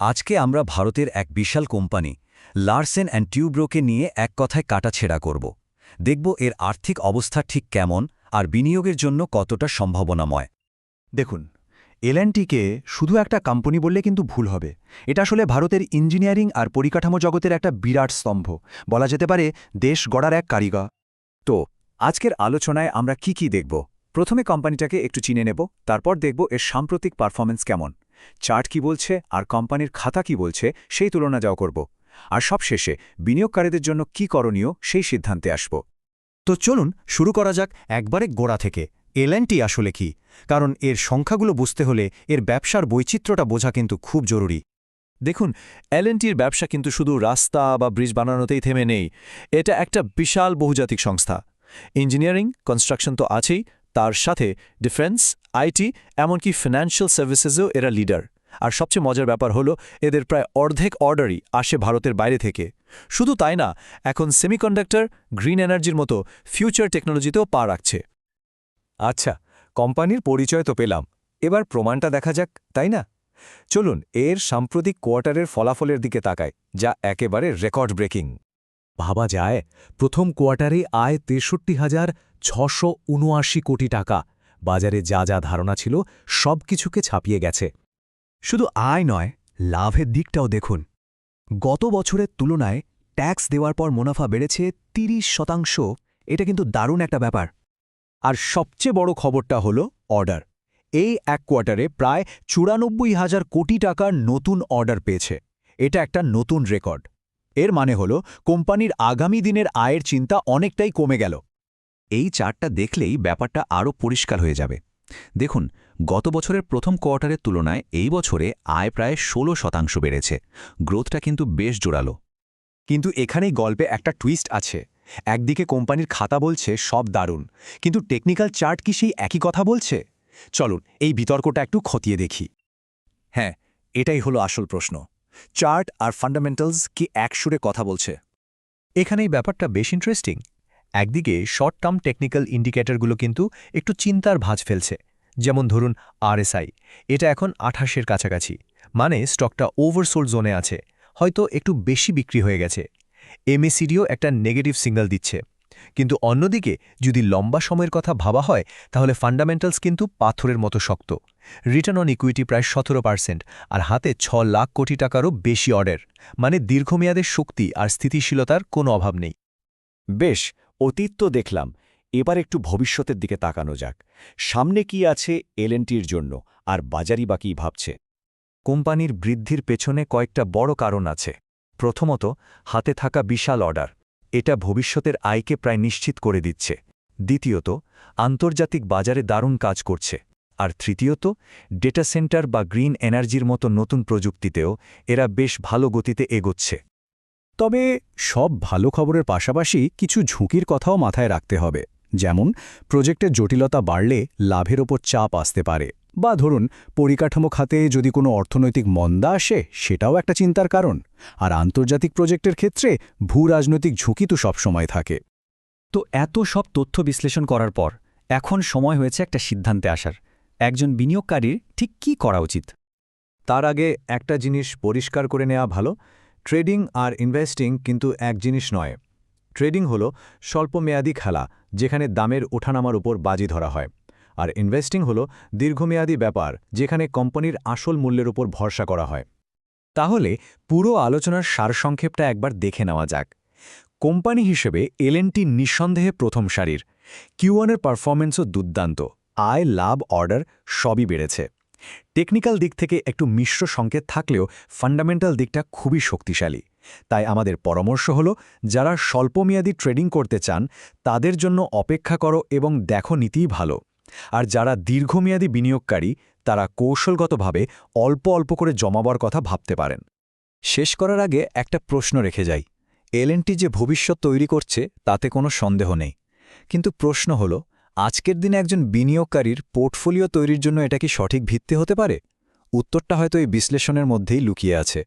আজকে আমরা ভারতের এক বিশাল কোম্পানি, লার্সেন অ্যান্ড টিউব্রোকে নিয়ে এক কথায় কাটাছেড়া করব। দেখব এর আর্থিক অবস্থা ঠিক কেমন আর বিনিয়োগের জন্য কতটা সম্ভাবনাময়। দেখুন এলএনটিকে শুধু একটা কোম্পানি বললে কিন্তু ভুল হবে। এটা আসলে ভারতের ইঞ্জিনিয়ারিং আর পরিকাঠামো জগতের একটা বিরাট স্তম্ভ। বলা যেতে পারে দেশ গড়ার এক কারিগর। তো, আজকের আলোচনায় আমরা কি কি দেখব? প্রথমে কোম্পানিটাকে একটু চিনে নেব, তারপর দেখব এর সাম্প্রতিক পারফরমেন্স কেমন। চার্ট কি বলছে আর কোম্পানির খাতা কি বলছে সেই তুলনা যাও করব। আর সবশেষে বিনিয়োগকারীদের জন্য কি করণীয় সেই সিদ্ধান্তে আসব। তো চলুন শুরু করা যাক একবারে গোড়া থেকে। এলএনটি আসলে কি? কারণ এর সংখ্যাগুলো বুঝতে হলে এর ব্যবসার বৈচিত্র্যটা বোঝা কিন্তু খুব জরুরি। দেখুন এলএনটির ব্যবসা কিন্তু শুধু রাস্তা বা ব্রিজ বানানোতেই থেমে নেই। এটা একটা বিশাল বহুজাতিক সংস্থা। ইঞ্জিনিয়ারিং, কনস্ট্রাকশন তো আছেই। তার সাথে ডিফেন্স আইটি, এমনকি ফিনান্সিয়াল সার্ভিসেসেও এরা লিডার আর সবচেয়ে মজার ব্যাপার হলো, এদের প্রায় অর্ধেক অর্ডারই আসে ভারতের বাইরে থেকে। শুধু তাই না, এখন সেমিকন্ডাক্টর গ্রিন এনার্জির মতো ফিউচার টেকনোলজিতেও পা রাখছে। আচ্ছা কোম্পানির পরিচয় তো পেলাম। এবার প্রমাণটা দেখা যাক, তাই না? চলুন, এর সাম্প্রতিক কোয়ার্টারের ফলাফলের দিকে তাকায় যা একেবারে রেকর্ড ব্রেকিং। ভাবা যায়, প্রথম কোয়ার্টারে আয় তেষট্টি হাজার ছশো কোটি টাকা। বাজারে যা যা ধারণা ছিল সব কিছুকে ছাপিয়ে গেছে। শুধু আয় নয়, লাভের দিকটাও দেখুন। গত বছরের তুলনায় ট্যাক্স দেওয়ার পর মুনাফা বেড়েছে ৩০ শতাংশ, এটা কিন্তু দারুণ একটা ব্যাপার। আর সবচেয়ে বড় খবরটা হল অর্ডার। এই এক কোয়ার্টারে প্রায় চুরানব্বই হাজার কোটি টাকার নতুন অর্ডার পেয়েছে। এটা একটা নতুন রেকর্ড। এর মানে হল কোম্পানির আগামী দিনের আয়ের চিন্তা অনেকটাই কমে গেল। এই চার্টটা দেখলেই ব্যাপারটা আরও পরিষ্কার হয়ে যাবে। দেখুন, গত বছরের প্রথম কোয়ার্টারের তুলনায় এই বছরে আয় প্রায় ১৬ শতাংশ বেড়েছে। গ্রোথটা কিন্তু বেশ জোরালো। কিন্তু এখানেই গল্পে একটা টুইস্ট আছে। একদিকে কোম্পানির খাতা বলছে, সব দারুণ। কিন্তু টেকনিক্যাল চার্ট কি সেই একই কথা বলছে? চলুন, এই বিতর্কটা একটু খতিয়ে দেখি। হ্যাঁ এটাই হলো আসল প্রশ্ন। চার্ট আর ফান্ডামেন্টালস কি এক সুরে কথা বলছে? এখানেই ব্যাপারটা বেশ ইন্টারেস্টিং একদিকে শর্ট টার্ম টেকনিক্যাল ইন্ডিকেটরগুলো কিন্তু একটু চিন্তার ভাঁজ ফেলছে, যেমন ধরুন আরএসআই এটা এখন আঠাশের কাছাকাছি মানে স্টকটা ওভারসোল্ড জোনে আছে, হয়তো একটু বেশি বিক্রি হয়ে গেছে। এমএসিডিও একটা নেগেটিভ সিগন্যাল দিচ্ছে। কিন্তু অন্যদিকে যদি লম্বা সময়ের কথা ভাবা হয়, তাহলে ফান্ডামেন্টালস কিন্তু পাথরের মতো শক্ত। রিটার্ন অন ইকুইটি প্রায় সতেরো পার্সেন্ট আর হাতে ছ লাখ কোটি টাকারও বেশি অর্ডার মানে দীর্ঘমেয়াদের শক্তি আর স্থিতিশীলতার কোনো অভাব নেই। বেশ অতীত তো দেখলাম, এবার একটু ভবিষ্যতের দিকে তাকানো যাক। সামনে কি আছে এলএনটির জন্য, আর বাজারি বা ভাবছে? কোম্পানির বৃদ্ধির পেছনে কয়েকটা বড় কারণ আছে। প্রথমত, হাতে থাকা বিশাল অর্ডার, এটা ভবিষ্যতের আয়কে প্রায় নিশ্চিত করে দিচ্ছে। দ্বিতীয়ত, আন্তর্জাতিক বাজারে দারুণ কাজ করছে। আর তৃতীয়ত, ডেটা সেন্টার বা গ্রিন এনার্জির মতো নতুন প্রযুক্তিতেও এরা বেশ ভালো গতিতে এগোচ্ছে। তবে সব ভালো খবরের পাশাপাশি কিছু ঝুঁকির কথাও মাথায় রাখতে হবে। যেমন প্রজেক্টের জটিলতা বাড়লে লাভের ওপর চাপ আসতে পারে। বা ধরুন পরিকাঠামো খাতে যদি কোনো অর্থনৈতিক মন্দা আসে সেটাও একটা চিন্তার কারণ। আর আন্তর্জাতিক প্রজেক্টের ক্ষেত্রে ভূ রাজনৈতিক ঝুঁকি তো সবসময় থাকে। তো এত সব তথ্য বিশ্লেষণ করার পর এখন সময় হয়েছে একটা সিদ্ধান্তে আসার। একজন বিনিয়োগকারীর ঠিক কি করা উচিত? তার আগে একটা জিনিস পরিষ্কার করে নেওয়া ভালো। ট্রেডিং আর ইনভেস্টিং কিন্তু এক জিনিস নয়। ট্রেডিং হলো স্বল্পমেয়াদী খেলা, যেখানে দামের ওঠানামার উপর বাজি ধরা হয়। আর ইনভেস্টিং হলো দীর্ঘমেয়াদী ব্যাপার, যেখানে কোম্পানির আসল মূল্যের উপর ভরসা করা হয়। তাহলে পুরো আলোচনার সারসংক্ষেপটা একবার দেখে নেওয়া যাক। কোম্পানি হিসেবে এলএনটি নিঃসন্দেহে প্রথম সারির। কিউওয়ানের পারফরমেন্সও দুর্দান্ত। আয়, লাভ, অর্ডার সবই বেড়েছে। টেকনিক্যাল দিক থেকে একটু মিশ্র সংকেত থাকলেও ফান্ডামেন্টাল দিকটা খুবই শক্তিশালী। তাই আমাদের পরামর্শ হল, যারা স্বল্পমেয়াদী ট্রেডিং করতে চান, তাদের জন্য অপেক্ষা করো এবং দেখো নীতিই ভালো। আর যারা দীর্ঘমেয়াদী বিনিয়োগকারী, তারা কৌশলগতভাবে অল্প অল্প করে জমাবার কথা ভাবতে পারেন। শেষ করার আগে একটা প্রশ্ন রেখে যাই। এলএনটি যে ভবিষ্যৎ তৈরি করছে, তাতে কোনো সন্দেহ নেই। কিন্তু প্রশ্ন হল আজকের দিনে একজন বিনিয়োগকারীর পোর্টফোলিও তৈরির জন্য এটা কি সঠিক ভিত্তি হতে পারে? উত্তরটা হয়তো এই বিশ্লেষণের মধ্যেই লুকিয়ে আছে।